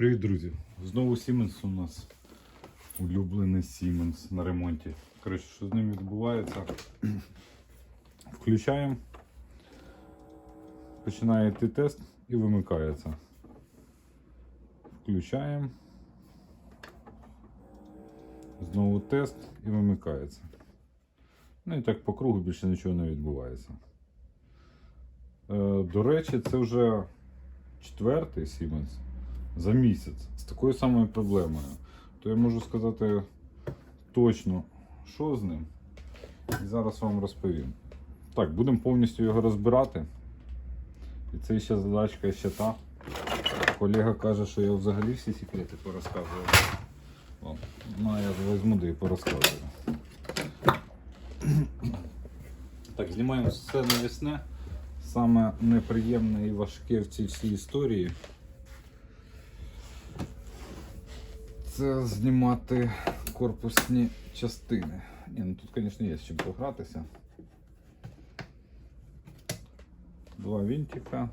Привіт, друзі! Знову Siemens у нас. Улюблений Siemens на ремонті. Коротше, що з ним відбувається? Включаємо, починає йти тест і вимикається. Включаємо. Знову тест і вимикається. Ну і так по кругу більше нічого не відбувається. Е, До речі, це вже четвертий Siemens за місяць з такою самою проблемою. То я можу сказати точно, що з ним. І зараз вам розповім. Так, будемо повністю його розбирати. І це ще задачка ще та. Колега каже, що я взагалі всі секрети порозказував. О, Ну, я візьму да і порозказую. Так, знімаємо все навісне. Саме неприємне і важке в цій всій історії. Це знімати корпусні частини. Ні, ну тут, звісно, є з чим погратися. Два винтика.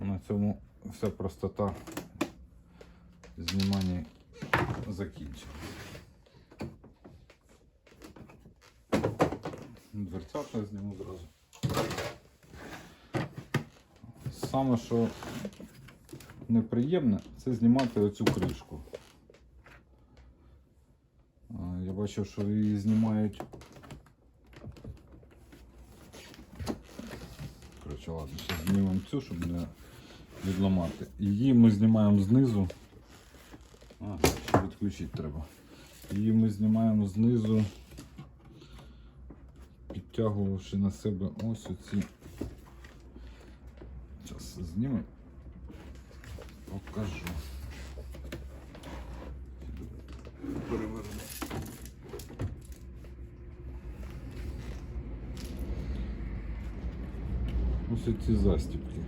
На цьому вся простота знімання закінчена. Дверцята зніму зразу. Саме що неприємне, це знімати оцю кришку. Я бачив, що її знімають. Коротше, ладно, зараз знімемо цю, щоб не відламати. Її ми знімаємо знизу. А, ще відключити треба. Її ми знімаємо знизу, підтягувавши на себе ось оці. Зараз знімемо. Покажу. Переверну. Ось ці застіпки.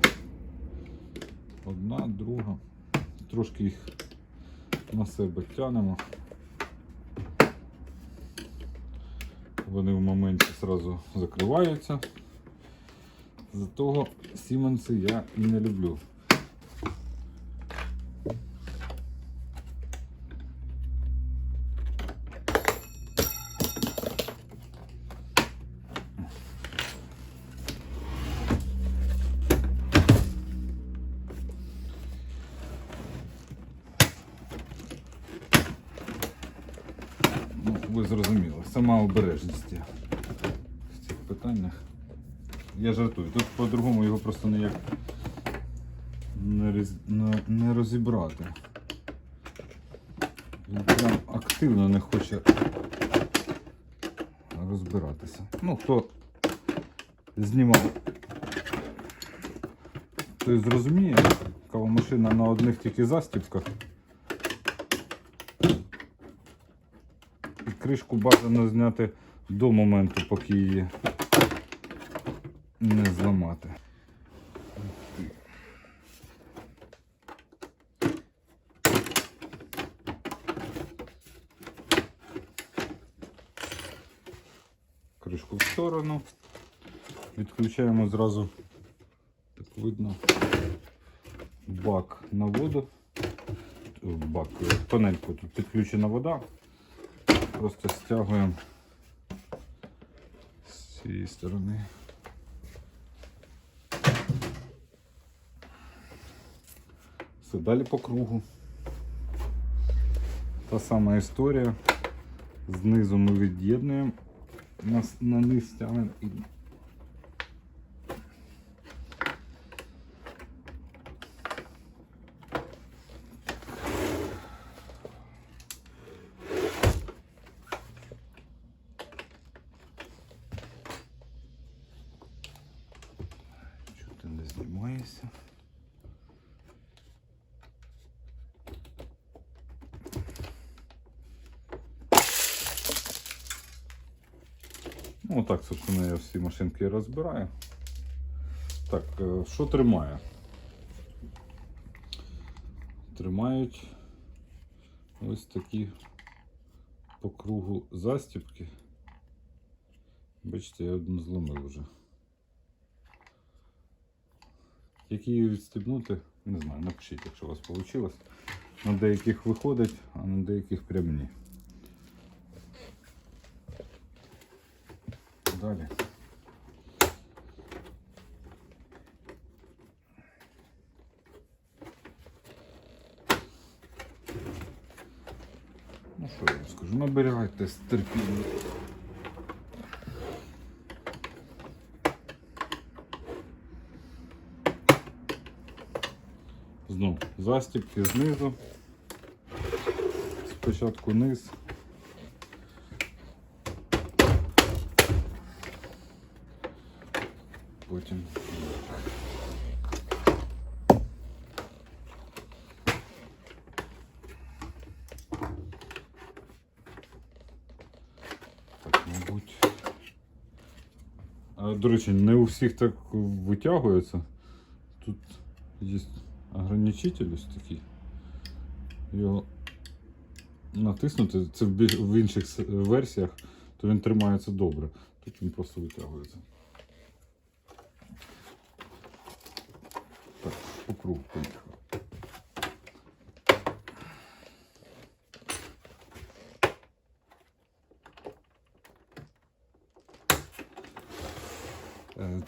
Одна, друга. Трошки їх на себе тянемо. Вони в моменті одразу закриваються. За того Сіменси я і не люблю. Ви зрозуміли, сама обережність в цих питаннях. Я жартую. Тут по-другому його просто ніяк не, роз... не, не розібрати. Він прям активно не хоче розбиратися. Ну, хто знімав, той зрозуміє, кава машина на одних тільки застіпках. Кришку бажано зняти до моменту, поки її не зламати. Кришку в сторону. Відключаємо зразу, так видно, бак на воду. Бак, е, панельку тут підключена вода. Просто стягуємо з цієї сторони. Все, далі по кругу. Та сама історія. Знизу ми від'єднуємо, на, низ стягнемо і Чого ти не знімаєшся? Ну, так, собственно, я всі машинки розбираю. Так, е, що тримає? Тримають ось такі по кругу застіпки. Бачите, я одну зломив вже. Як її відстебнути, не знаю, напишіть, якщо у вас вийшло. На деяких виходить, а на деяких прям ні. Далі. Ну що я вам скажу, набирайте терпіння. Знов застібки знизу. Спочатку низ. Потім. Так, мабуть. А, до речі, не у всіх так витягується. Тут є ограничитель ось такий. Його натиснути, це в, інших версіях, то він тримається добре. Тут він просто витягується. По кругу поїхав.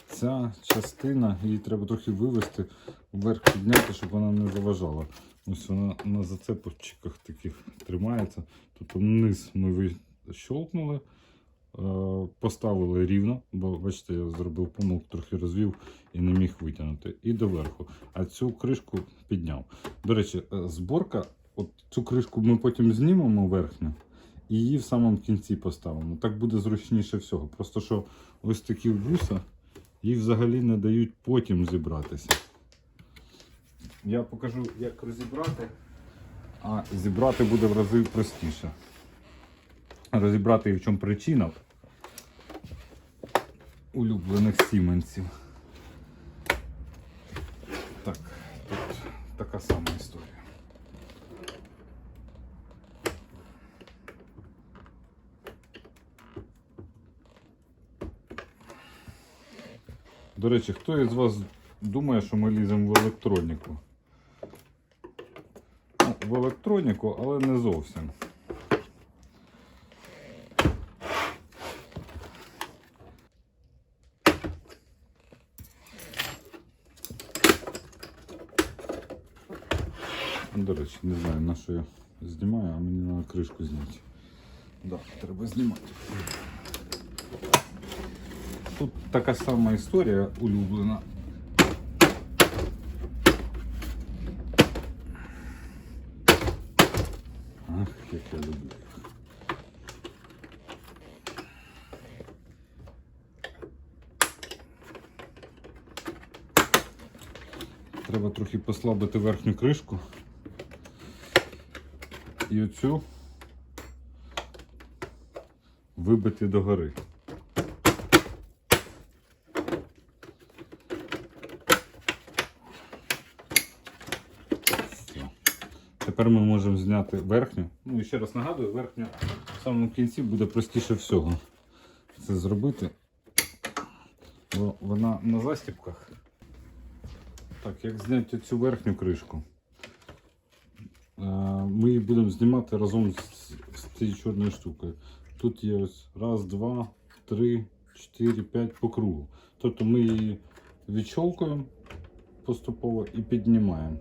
Ця частина, її треба трохи вивести, вверх підняти, щоб вона не заважала. Ось вона на зацепочках таких тримається. Тобто низ ми вищолкнули, поставили рівно, бо бачите, я зробив помилку, трохи розвів і не міг витягнути. І доверху. А цю кришку підняв. До речі, е, зборка, от цю кришку ми потім знімемо верхню. І її в самому кінці поставимо. Так буде зручніше всього. Просто що ось такі вуса їй взагалі не дають потім зібратися. Я покажу, як розібрати, а зібрати буде в рази простіше. Розібрати і в чому причина улюблених сіменців. Так, тут така сама історія. До речі, хто із вас думає, що ми ліземо в електроніку? Ну, в електроніку, але не зовсім. До речі, не знаю на що я знімаю, а мені треба кришку зняти. Да, треба знімати. Тут така сама історія улюблена. Ах, як я люблю. Треба трохи послабити верхню кришку. І оцю вибити догори. Тепер ми можемо зняти верхню. Ну і ще раз нагадую, верхню в самому кінці буде простіше всього це зробити. Бо вона на застіпках. Так, як зняти цю верхню кришку? Е, Ми її будемо знімати разом з, з цією чорною штукою. Тут є ось раз, два, три, чотири, п'ять по кругу. Тобто ми її відщолкуємо поступово і піднімаємо.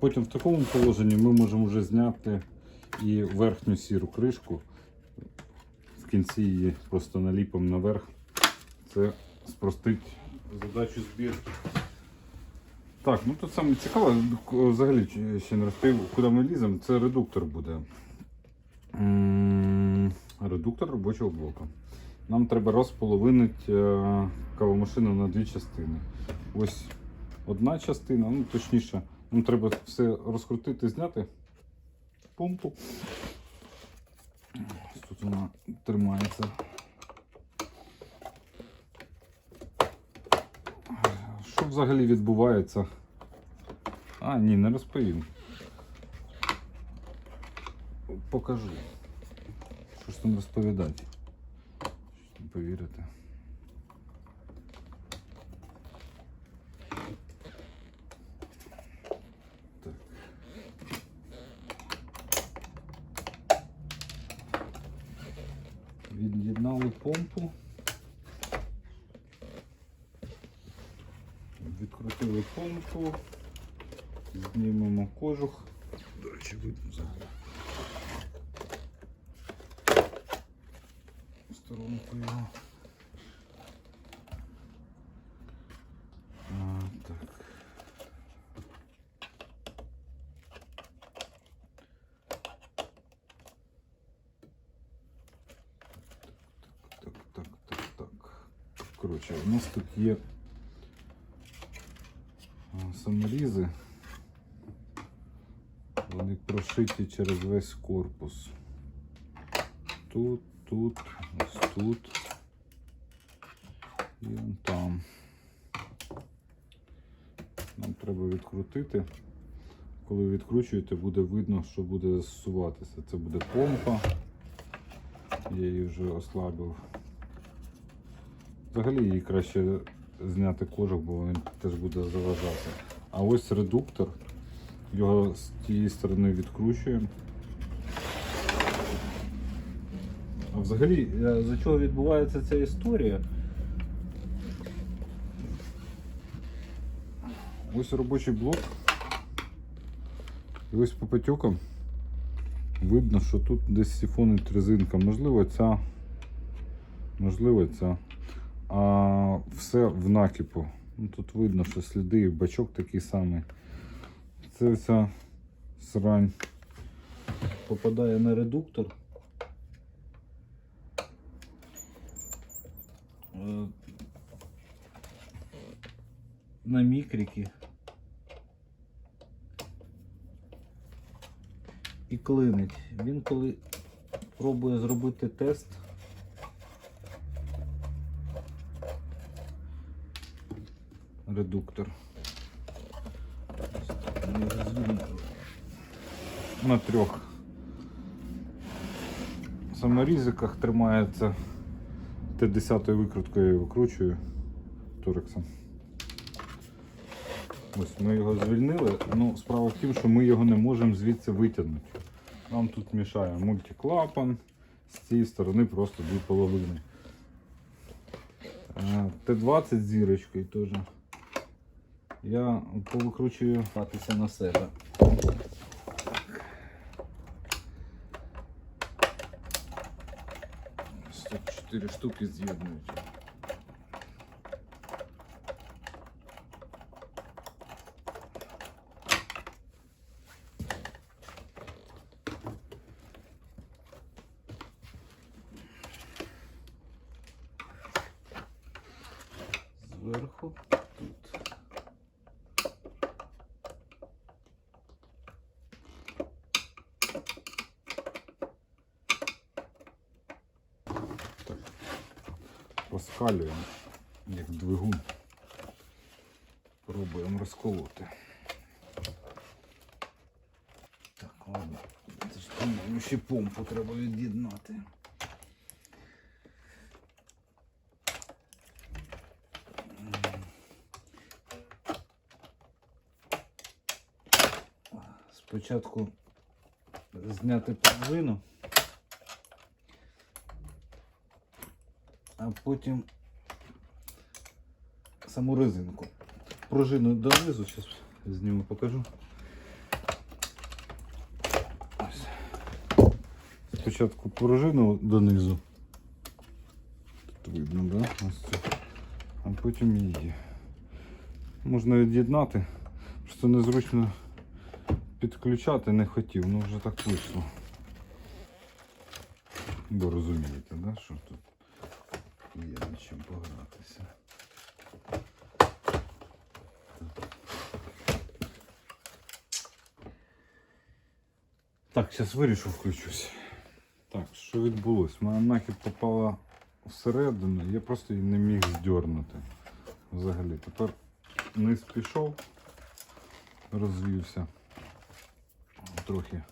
Потім в такому положенні ми можемо вже зняти і верхню сіру кришку. В кінці її просто наліпимо наверх. Це спростить задачу збірки. Так, ну тут саме цікаве, взагалі ще не розповів, куди ми ліземо. Це редуктор буде. Редуктор робочого блоку. Нам треба розполовинити е, кавомашину на дві частини. Ось одна частина, ну точніше, нам треба все розкрутити, зняти помпу. Тут вона тримається. Що взагалі відбувається? А, ні, не розповім. Покажу. Що ж там розповідати? Щось не повірите. Відкрутили помпу. Знімемо кожух. До речі, видно взагалі. Сторонку його. А, так. Так, так, так, так. Коротше, у нас тут є а, саморізи. Вони прошиті через весь корпус. Тут, тут, ось тут. І он там. Нам треба відкрутити. Коли відкручуєте, буде видно, що буде зсуватися. Це буде помпа. Я її вже ослабив. Взагалі її краще зняти кожух, бо він теж буде заважати. А ось редуктор. Його з тієї сторони відкручуємо. А взагалі, е, за чого відбувається ця історія? Ось робочий блок. І ось по потекам видно, що тут десь сифонить резинка. Можливо, ця, можливо, ця. А все в накипу. Ну, тут видно, що сліди і бачок такий самий. Це вся срань попадає на редуктор. Е, На мікрики. І клинить. Він коли пробує зробити тест. Редуктор. На трьох саморізиках тримається Т10 викруткою я викручую торексом. Ось ми його звільнили. Ну, справа в тім, що ми його не можемо звідси витягнути. Нам тут мішає мультиклапан, з цієї сторони просто дві половини. Е, Т20 з зірочкою теж. Я повикручую хатися на себе. 4 штуки з'єднують. Зверху тут. Так. Розкалюємо, як двигун. Пробуємо розколоти. Так, ладно. Це ж по-моєму ще помпу треба від'єднати. Спочатку зняти пружину, а потім саму резинку. Пружину донизу, зараз зніму покажу. Ось. Спочатку пружину донизу. Тут видно, да? Ось цю. А потім її. Можна від'єднати, просто незручно підключати не хотів, ну вже так вийшло. Бо розумієте, да, що тут є над чим погратися. Так, зараз вирішу, включусь. Так, що відбулося? Моя накид попала всередину, я просто її не міг здернути. Взагалі. Тепер низ пішов, розвівся трохи.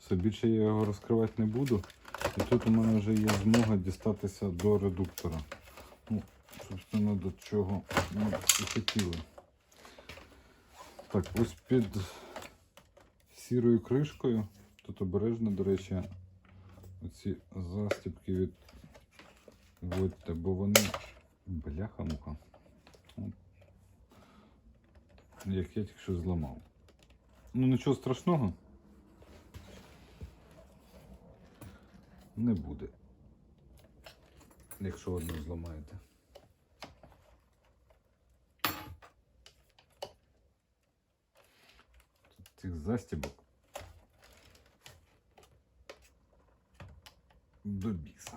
Все більше я його розкривати не буду. І тут у мене вже є змога дістатися до редуктора. Ну, собственно, до чого ми і хотіли. Так, ось під сірою кришкою. Тут обережно, до речі, оці застібки від Вводьте, бо вони бляха-муха. Як я тільки що зламав. Ну нічого страшного. Не буде. Якщо одну зламаєте. Цих застібок. До біса.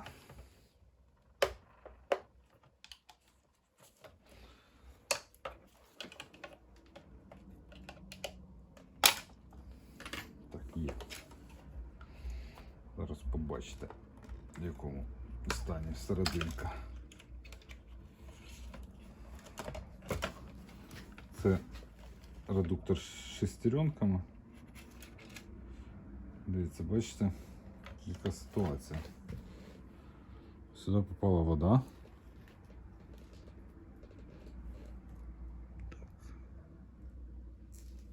редуктор з шестеренками. Дивіться, бачите, яка ситуація. Сюди попала вода.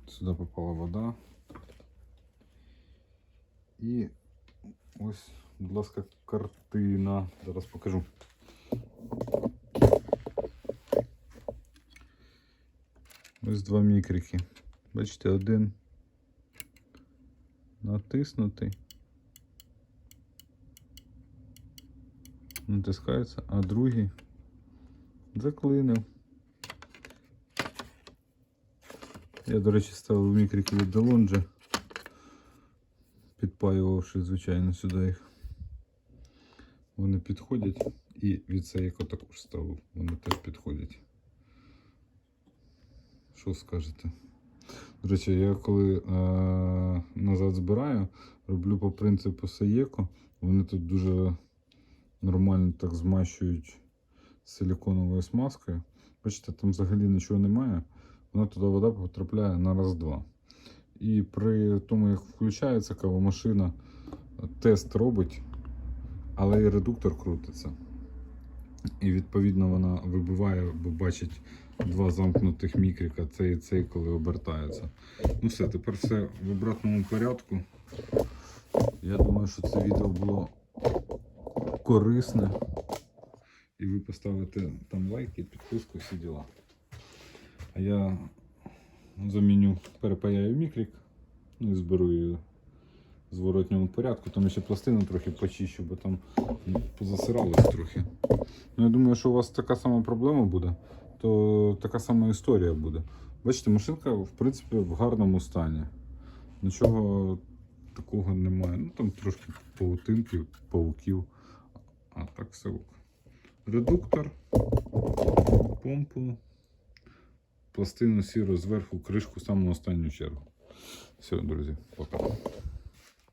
Сюди попала вода. І ось, будь ласка, картина. Зараз покажу. Ось два мікрики. Бачите, один натиснутий. Натискається, а другий заклинив. Я, до речі, ставив мікрики від Delonge, підпаювавши, звичайно, сюди їх. Вони підходять і від Seiko також ставив. Вони теж підходять. Що скажете? До речі, я коли е, назад збираю, роблю по принципу Seiko. Вони тут дуже нормально так змащують силіконовою смазкою. Бачите, там взагалі нічого немає. Вона туди вода потрапляє на раз-два. І при тому, як включається кавомашина, тест робить, але і редуктор крутиться. І відповідно вона вибиває, бо бачить два замкнутих мікрика, цей і цей, коли обертаються. Ну все, тепер все в обратному порядку. Я думаю, що це відео було корисне. І ви поставите там лайки, підписку, всі діла. А я заміню, перепаяю мікрик, ну і зберу її в зворотньому порядку. Там ще пластину трохи почищу, бо там позасиралось трохи. Ну, я думаю, що у вас така сама проблема буде, то така сама історія буде. Бачите, машинка, в принципі, в гарному стані. Нічого такого немає. Ну там трошки паутинки, пауків. А так все ок. Редуктор, помпу, пластину сіру зверху, кришку саму останню чергу. Все, друзі, пока.